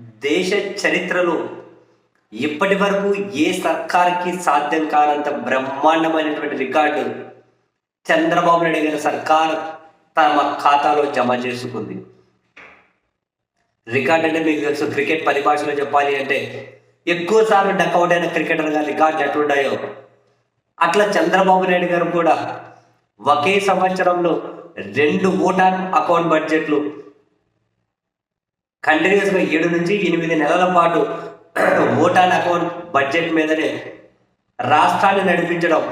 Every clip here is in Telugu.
దేశ చరిత్రలో ఇప్పటి వరకు ఏ సర్కార్కి సాధ్యం కానంత బ్రహ్మాండమైనటువంటి రికార్డు చంద్రబాబు నాయుడు గారి సర్కార్ తమ ఖాతాలో జమ చేసుకుంది. రికార్డ్ అంటే మీకు తెలుసు క్రికెట్ పరిభాషలో చెప్పాలి అంటే ఎక్కువసార్లు డక్అవుట్ అయిన క్రికెటర్గా రికార్డులు ఎట్లున్నాయో అట్లా చంద్రబాబు నాయుడు గారు కూడా ఒకే సంవత్సరంలో రెండు ఓటాన్ అకౌంట్ బడ్జెట్లు కంటిన్యూస్గా ఏడు నుంచి ఎనిమిది నెలల పాటు ఓటాన్ అకౌంట్ బడ్జెట్ మీదనే రాష్ట్రాన్ని నడిపించడం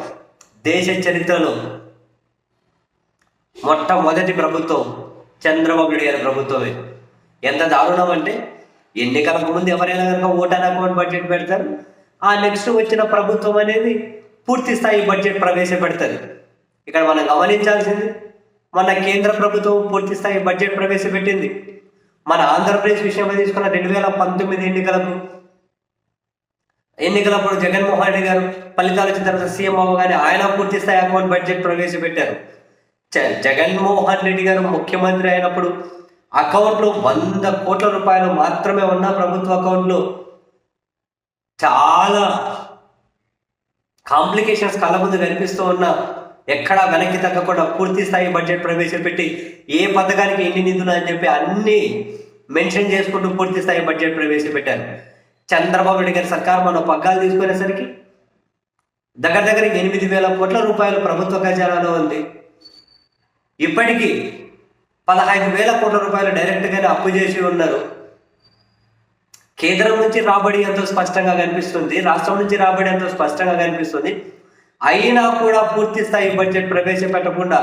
దేశ చరిత్రలో మొట్టమొదటి ప్రభుత్వం చంద్రబాబు నాయుడు గారి ప్రభుత్వమే. ఎంత దారుణం అంటే ఎన్నికలకు ముందు ఎవరైనా కనుక ఓటాన్ అకౌంట్ బడ్జెట్ పెడతారు ఆ నెక్స్ట్ వచ్చిన ప్రభుత్వం అనేది పూర్తి స్థాయి బడ్జెట్ ప్రవేశపెడతారు. ఇక్కడ మనం గమనించాల్సింది మన కేంద్ర ప్రభుత్వం పూర్తి స్థాయి బడ్జెట్ ప్రవేశపెట్టింది. మన ఆంధ్రప్రదేశ్ విషయంలో తీసుకున్న రెండు వేల పంతొమ్మిది ఎన్నికలకు ఎన్నికలప్పుడు జగన్మోహన్ రెడ్డి గారు ఫలితాలు వచ్చిన తర్వాత సీఎం అవ్వగానే ఆయన పూర్తి స్థాయి అకౌంట్ బడ్జెట్ ప్రవేశపెట్టారు. జ- జగన్మోహన్ రెడ్డి గారు ముఖ్యమంత్రి అయినప్పుడు అకౌంట్లో వంద కోట్ల రూపాయలు మాత్రమే ఉన్న ప్రభుత్వ అకౌంట్లో చాలా కాంప్లికేషన్స్ కళ్ళ ముందు కనిపిస్తూ ఉన్న ఎక్కడా వెనక్కి తగ్గకుండా పూర్తి స్థాయి బడ్జెట్ ప్రవేశపెట్టి ఏ పథకానికి ఎన్ని నిధులు అని చెప్పి అన్నీ మెన్షన్ చేసుకుంటూ పూర్తి స్థాయి బడ్జెట్ ప్రవేశపెట్టారు చంద్రబాబు నాయుడు గారి సర్కార్ మన పగ్గాలు తీసుకునేసరికి దగ్గర దగ్గర ఎనిమిది వేల కోట్ల రూపాయలు ప్రభుత్వ ఖజానాలో ఉంది. ఇప్పటికీ పదహైదు వేల కోట్ల రూపాయలు డైరెక్ట్గానే అప్పు చేసి ఉన్నారు. కేంద్రం నుంచి రాబడి ఎంతో స్పష్టంగా కనిపిస్తుంది. రాష్ట్రం నుంచి రాబడి ఎంతో స్పష్టంగా కనిపిస్తుంది. అయినా కూడా పూర్తి స్థాయి బడ్జెట్ ప్రవేశపెట్టకుండా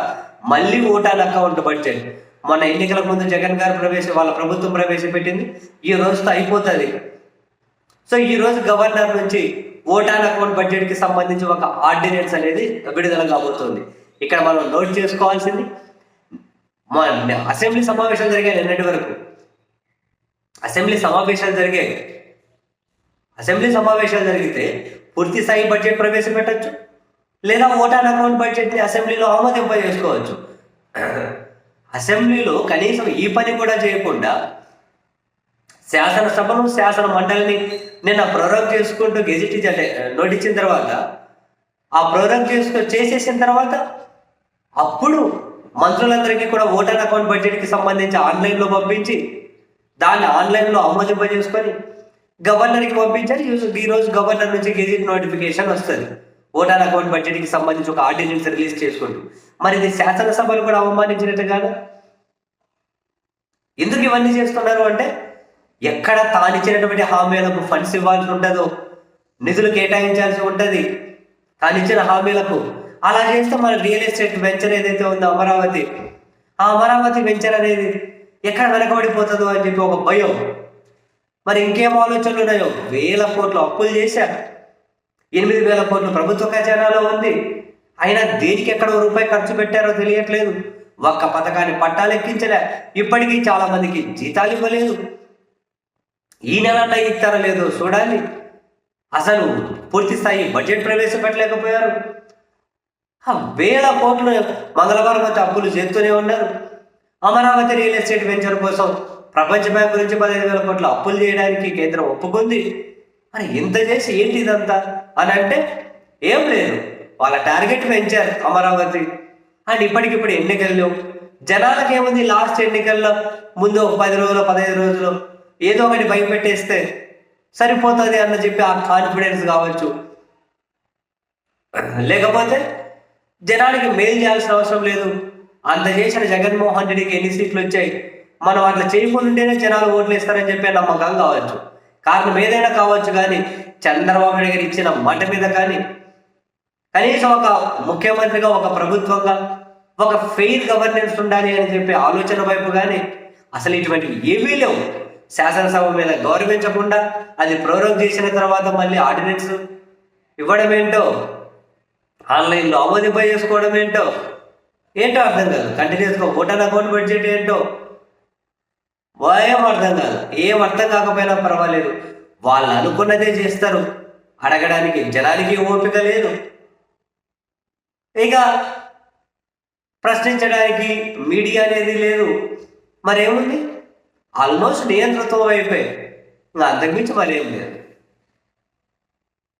మళ్ళీ ఓటాన్ అకౌంట్ బడ్జెట్. మన ఎన్నికల ముందు జగన్ గారు ప్రవేశ వాళ్ళ ప్రభుత్వం ప్రవేశపెట్టింది. ఈ రోజుతో అయిపోతుంది. సో ఈ రోజు గవర్నర్ నుంచి ఓటాన్ అకౌంట్ బడ్జెట్కి సంబంధించి ఒక ఆర్డినెన్స్ అనేది విడుదల కాబోతుంది. ఇక్కడ మనం నోట్ చేసుకోవాల్సింది మన అసెంబ్లీ సమావేశాలు జరిగాయి నిన్నటి వరకు. అసెంబ్లీ సమావేశాలు జరిగాయి. అసెంబ్లీ సమావేశాలు జరిగితే పూర్తి స్థాయి బడ్జెట్ ప్రవేశపెట్టచ్చు. లేదా ఓటాన్ అకౌంట్ బడ్జెట్ని అసెంబ్లీలో ఆమోదింప చేసుకోవచ్చు అసెంబ్లీలో కనీసం ఈ పని కూడా చేయకుండా శాసనసభను శాసన మండలిని నిన్న ప్రోరోగ్ చేసుకుంటూ గెజిట్ అంటే నోటిచ్చిన తర్వాత ఆ ప్రోరోగ్ చేసుకు చేసేసిన తర్వాత అప్పుడు మంత్రులందరికీ కూడా ఓటర్ అకౌంట్ బడ్జెట్కి సంబంధించి ఆన్లైన్లో పంపించి దాన్ని ఆన్లైన్లో ఆమోదింప చేసుకొని గవర్నర్కి పంపించారు. ఈరోజు ఈ రోజు గవర్నర్ నుంచి గెజిట్ నోటిఫికేషన్ వస్తుంది. ఓటాన్ అకౌంట్ బడ్జెట్కి సంబంధించి ఒక ఆర్డినెన్స్ రిలీజ్ చేసుకుంటూ. మరి ఇది శాసనసభలు కూడా అవమానించినట్టు కాదు. ఎందుకు ఇవన్నీ చేస్తున్నారు అంటే ఎక్కడ తానిచ్చినటువంటి హామీలకు ఫండ్స్ ఇవ్వాల్సి ఉంటుందో నిధులు కేటాయించాల్సి ఉంటుంది. తానిచ్చిన హామీలకు. అలా చేస్తే మన రియల్ ఎస్టేట్ వెంచర్ ఏదైతే ఉందో అమరావతి ఆ అమరావతి వెంచర్ అనేది ఎక్కడ వెనకబడిపోతుందో అని చెప్పి ఒక భయం. మరి ఇంకేం ఆలోచనలు ఉన్నాయో? వేల కోట్లు అప్పులు చేశారు. ఎనిమిది వేల కోట్లు ప్రభుత్వ ఖజానాలో ఉంది. అయినా దేనికి ఎక్కడ రూపాయి ఖర్చు పెట్టారో తెలియట్లేదు. ఒక్క పథకాన్ని పట్టాలెక్కించలే. ఇప్పటికీ చాలా మందికి జీతాలు ఇవ్వలేదు. ఈ నెల ఇస్తారో లేదో చూడాలి. అసలు పూర్తి స్థాయి బడ్జెట్ ప్రవేశపెట్టలేకపోయారు. వేల కోట్లు మంగళవారం వచ్చి అప్పులు చేస్తూనే ఉన్నారు. అమరావతి రియల్ ఎస్టేట్ వెంచర్ కోసం ప్రపంచ బ్యాంక్ నుంచి పదిహేను వేల కోట్ల అప్పులు చేయడానికి కేంద్రం ఒప్పుకుంది. మరి ఇంత చేసి ఏంటి ఇదంతా? అని అంటే ఏం లేదు. వాళ్ళ టార్గెట్ పెంచారు అమరావతి. అండ్ ఇప్పటికిప్పుడు ఎన్నికల్లో జనాలకు ఏముంది లాస్ట్ ఎన్నికల్లో? ముందు ఒక పది రోజులు పదహైదు రోజులు ఏదో ఒకటి భయపెట్టేస్తే సరిపోతుంది అన్న చెప్పి ఆ కాన్ఫిడెన్స్ కావచ్చు. లేకపోతే జనానికి మేలు చేయాల్సిన అవసరం లేదు. అంత చేసిన జగన్మోహన్ రెడ్డికి ఎన్ని సీట్లు వచ్చాయి? మనం అట్లా చేయకుండానే జనాలు ఓట్లు వేస్తారని చెప్పే నమ్మకం కావచ్చు. కారణం ఏదైనా కావచ్చు కానీ చంద్రబాబు నాయుడు గారు ఇచ్చిన మాట మీద కానీ కనీసం ఒక ముఖ్యమంత్రిగా ఒక ప్రభుత్వంగా ఒక ఫెయిర్ గవర్నెన్స్ ఉండాలి అని చెప్పి ఆలోచన వైపు కానీ అసలు ఇటువంటివి ఏవీ లేవు. శాసనసభ మీద గౌరవించకుండా అది ప్రోరోగ్ చేసిన తర్వాత మళ్ళీ ఆర్డినెన్స్ ఇవ్వడం ఏంటో ఆన్లైన్లో ఆమోదింప చేసుకోవడం ఏంటో ఏంటో అర్థం కాదు. కంటిన్యూస్గా ఓటర్ అకౌంట్ బడ్జెట్ ఏంటో ఏం అర్థం కాదు. ఏం అర్థం కాకపోయినా పర్వాలేదు. వాళ్ళు అనుకున్నదే చేస్తారు. అడగడానికి జనానికి ఓపిక లేదు. ఇక ప్రశ్నించడానికి మీడియా అనేది లేదు. మరేముంది? ఆల్మోస్ట్ నియంత్రితం అయిపోయి ఇంకా అంతకుమించి మరి ఏం లేదు.